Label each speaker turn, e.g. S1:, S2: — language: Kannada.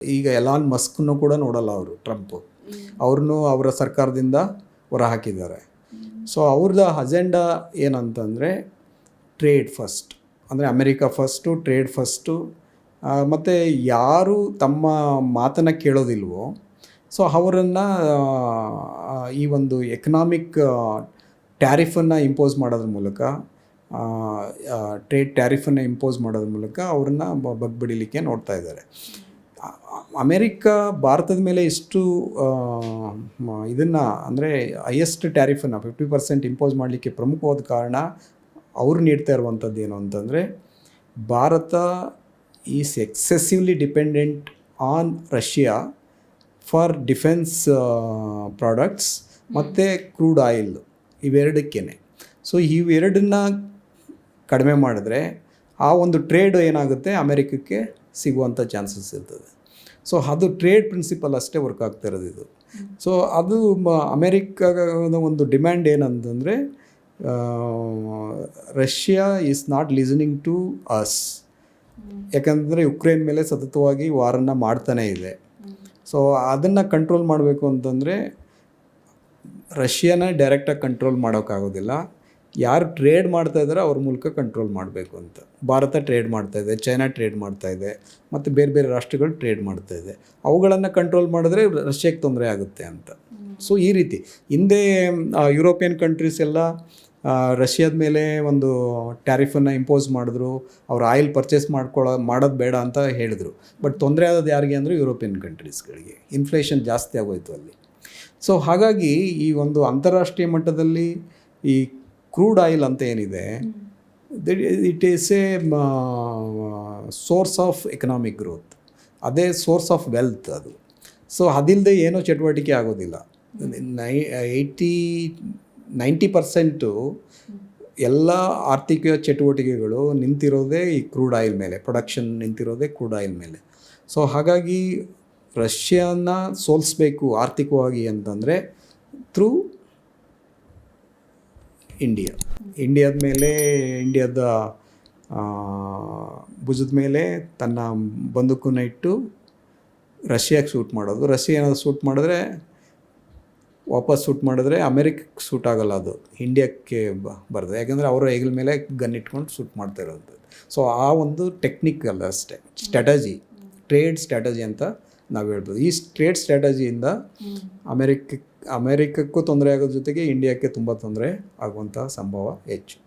S1: ಈಗ ಎಲಾನ್ ಮಸ್ಕ್ನು ಕೂಡ ನೋಡಲ್ಲ ಅವರು ಟ್ರಂಪ್ ಅವ್ರನ್ನೂ ಅವರ ಸರ್ಕಾರದಿಂದ ಹೊರ ಹಾಕಿದ್ದಾರೆ ಸೊ ಅವ್ರದ್ದು ಅಜೆಂಡಾ ಏನಂತಂದರೆ ಟ್ರೇಡ್ ಫಸ್ಟ್ ಅಂದರೆ ಅಮೆರಿಕ ಫಸ್ಟು ಟ್ರೇಡ್ ಫಸ್ಟು ಮತ್ತು ಯಾರು ತಮ್ಮ ಮಾತನ್ನು ಕೇಳೋದಿಲ್ವೋ ಸೊ ಅವರನ್ನು ಈ ಒಂದು ಎಕನಾಮಿಕ್ ಟ್ಯಾರಿಫನ್ನು ಇಂಪೋಸ್ ಮಾಡೋದ್ರ ಮೂಲಕ ಟ್ರೇಡ್ ಟ್ಯಾರಿಫನ್ನು ಇಂಪೋಸ್ ಮಾಡೋದ್ರ ಮೂಲಕ ಅವ್ರನ್ನ ಬಗ್ಬಿಡಿಲಿಕ್ಕೆ ನೋಡ್ತಾ ಇದ್ದಾರೆ. ಅಮೆರಿಕ ಭಾರತದ ಮೇಲೆ ಇಷ್ಟು ಇದನ್ನು ಅಂದರೆ ಹೈಯೆಸ್ಟ್ ಟ್ಯಾರಿಫನ್ನು ಫಿಫ್ಟಿ ಪರ್ಸೆಂಟ್ ಇಂಪೋಸ್ ಮಾಡಲಿಕ್ಕೆ ಪ್ರಮುಖವಾದ ಕಾರಣ ಅವರು ನೀಡ್ತಾ ಇರುವಂಥದ್ದು ಏನು ಅಂತಂದರೆ Bharat is excessively dependent on Russia for defence products ಮತ್ತು ಕ್ರೂಡ್ ಆಯಿಲ್ ಇವೆರಡಕ್ಕೇ ಸೊ ಇವೆರಡನ್ನ ಕಡಿಮೆ ಮಾಡಿದ್ರೆ ಆ ಒಂದು ಟ್ರೇಡ್ ಏನಾಗುತ್ತೆ ಅಮೆರಿಕಕ್ಕೆ? ಸಿಗುವಂಥ ಚಾನ್ಸಸ್ ಇರ್ತದೆ. ಸೊ, ಅದು ಟ್ರೇಡ್ ಪ್ರಿನ್ಸಿಪಲ್ ಅಷ್ಟೇ ವರ್ಕ್ ಆಗ್ತಾ ಇರೋದು ಇದು. ಸೊ, ಅದು ಅಮೆರಿಕದ ಒಂದು ಡಿಮ್ಯಾಂಡ್ ಏನಂತಂದರೆ Russia is not listening to us ಯಾಕಂದರೆ ಯುಕ್ರೇನ್ ಮೇಲೆ ಸತತವಾಗಿ ವಾರನ್ನು ಮಾಡ್ತಾನೇ ಇದೆ. ಸೊ, ಅದನ್ನು ಕಂಟ್ರೋಲ್ ಮಾಡಬೇಕು ಅಂತಂದರೆ, ರಷ್ಯಾನ ಡೈರೆಕ್ಟಾಗಿ ಕಂಟ್ರೋಲ್ ಮಾಡೋಕ್ಕಾಗೋದಿಲ್ಲ. ಯಾರು ಟ್ರೇಡ್ ಮಾಡ್ತಾ ಇದ್ದಾರೆ ಅವ್ರ ಮೂಲಕ ಕಂಟ್ರೋಲ್ ಮಾಡಬೇಕು ಅಂತ. ಭಾರತ ಟ್ರೇಡ್ ಮಾಡ್ತಾ ಇದೆ ಚೈನಾ ಟ್ರೇಡ್ ಮಾಡ್ತಾ ಇದೆ, ಮತ್ತು ಬೇರೆ ಬೇರೆ ರಾಷ್ಟ್ರಗಳು ಟ್ರೇಡ್ ಮಾಡ್ತಾ ಇದೆ. ಅವುಗಳನ್ನು ಕಂಟ್ರೋಲ್ ಮಾಡಿದ್ರೆ ರಷ್ಯಾಕ್ಕೆ ತೊಂದರೆ ಆಗುತ್ತೆ ಅಂತ. ಸೊ ಈ ರೀತಿ. ಹಿಂದೆ ಯುರೋಪಿಯನ್ ಕಂಟ್ರೀಸ್ ಎಲ್ಲ ರಷ್ಯಾದ ಮೇಲೆ ಒಂದು ಟ್ಯಾರಿಫನ್ನು ಇಂಪೋಸ್ ಮಾಡಿದ್ರು, ಅವ್ರು ಆಯಿಲ್ ಪರ್ಚೇಸ್ ಮಾಡ್ಕೊಳ್ಳೋ ಮಾಡೋದು ಬೇಡ ಅಂತ ಹೇಳಿದರು. ಬಟ್ ತೊಂದರೆ ಆದದ್ದು ಯಾರಿಗೆ ಅಂದರೆ ಯುರೋಪಿಯನ್ ಕಂಟ್ರೀಸ್ಗಳಿಗೆ ಇನ್ಫ್ಲೇಷನ್ ಜಾಸ್ತಿ ಆಗೋಯ್ತು ಅಲ್ಲಿ. ಸೊ ಹಾಗಾಗಿ ಈ ಒಂದು ಅಂತಾರಾಷ್ಟ್ರೀಯ ಮಟ್ಟದಲ್ಲಿ ಈ ಕ್ರೂಡ್ ಆಯಿಲ್ ಅಂತ ಏನಿದೆ it is a source of economic growth. ಅದೇ ಸೋರ್ಸ್ ಆಫ್ ವೆಲ್ತ್ ಅದು. ಸೊ ಅದಿಲ್ಲದೆ ಏನೋ ಚಟುವಟಿಕೆ ಆಗೋದಿಲ್ಲ. ನೈ ಏಯ್ಟಿ ನೈಂಟಿ ಪರ್ಸೆಂಟು ಎಲ್ಲ ಆರ್ಥಿಕ ಚಟುವಟಿಕೆಗಳು ನಿಂತಿರೋದೇ ಈ ಕ್ರೂಡ್ ಆಯಿಲ್ ಮೇಲೆ ಪ್ರೊಡಕ್ಷನ್ ನಿಂತಿರೋದೇ ಕ್ರೂಡ್ ಆಯಿಲ್ ಮೇಲೆ. ಸೊ ಹಾಗಾಗಿ ರಷ್ಯಾನ ಸೋಲಿಸ್ಬೇಕು ಆರ್ಥಿಕವಾಗಿ ಅಂತಂದರೆ ಥ್ರೂ ಇಂಡಿಯಾ ಇಂಡಿಯಾದ ಮೇಲೆ ಇಂಡಿಯಾದ ಭುಜದ ಮೇಲೆ ತನ್ನ ಬಂದೂಕನ್ನ ಇಟ್ಟು ರಷ್ಯಾಗೆ ಶೂಟ್ ಮಾಡೋದು. ರಷ್ಯಾ ಏನಾದ್ರು ಶೂಟ್ ಮಾಡಿದ್ರೆ ವಾಪಸ್ ಶೂಟ್ ಮಾಡಿದ್ರೆ ಅಮೆರಿಕಕ್ಕೆ ಶೂಟ್ ಆಗಲ್ಲ ಅದು. ಇಂಡಿಯಾಕ್ಕೆ ಬ ಬರ್ತದೆ ಯಾಕೆಂದರೆ ಅವರು ಹೆಗಲ ಮೇಲೆ ಗನ್ ಇಟ್ಕೊಂಡು ಶೂಟ್ ಮಾಡ್ತಾ ಇರೋದು. ಸೊ ಆ ಒಂದು ಟೆಕ್ನಿಕ್ ಅಲ್ಲ ಅಷ್ಟೇ. ಸ್ಟ್ರಾಟಜಿ ಟ್ರೇಡ್ ಸ್ಟ್ರಾಟಜಿ ಅಂತ ನಾವು ಹೇಳ್ಬೋದು. ಈ ಟ್ರೇಡ್ ಸ್ಟ್ರಾಟಜಿಯಿಂದ ಅಮೆರಿಕ ಅಮೆರಿಕಕ್ಕೂ ತೊಂದರೆ ಆಗೋದ್ರ ಜೊತೆಗೆ ಇಂಡಿಯಾಕ್ಕೆ ತುಂಬ ತೊಂದರೆ ಆಗುವಂಥ ಸಂಭವ ಹೆಚ್ಚು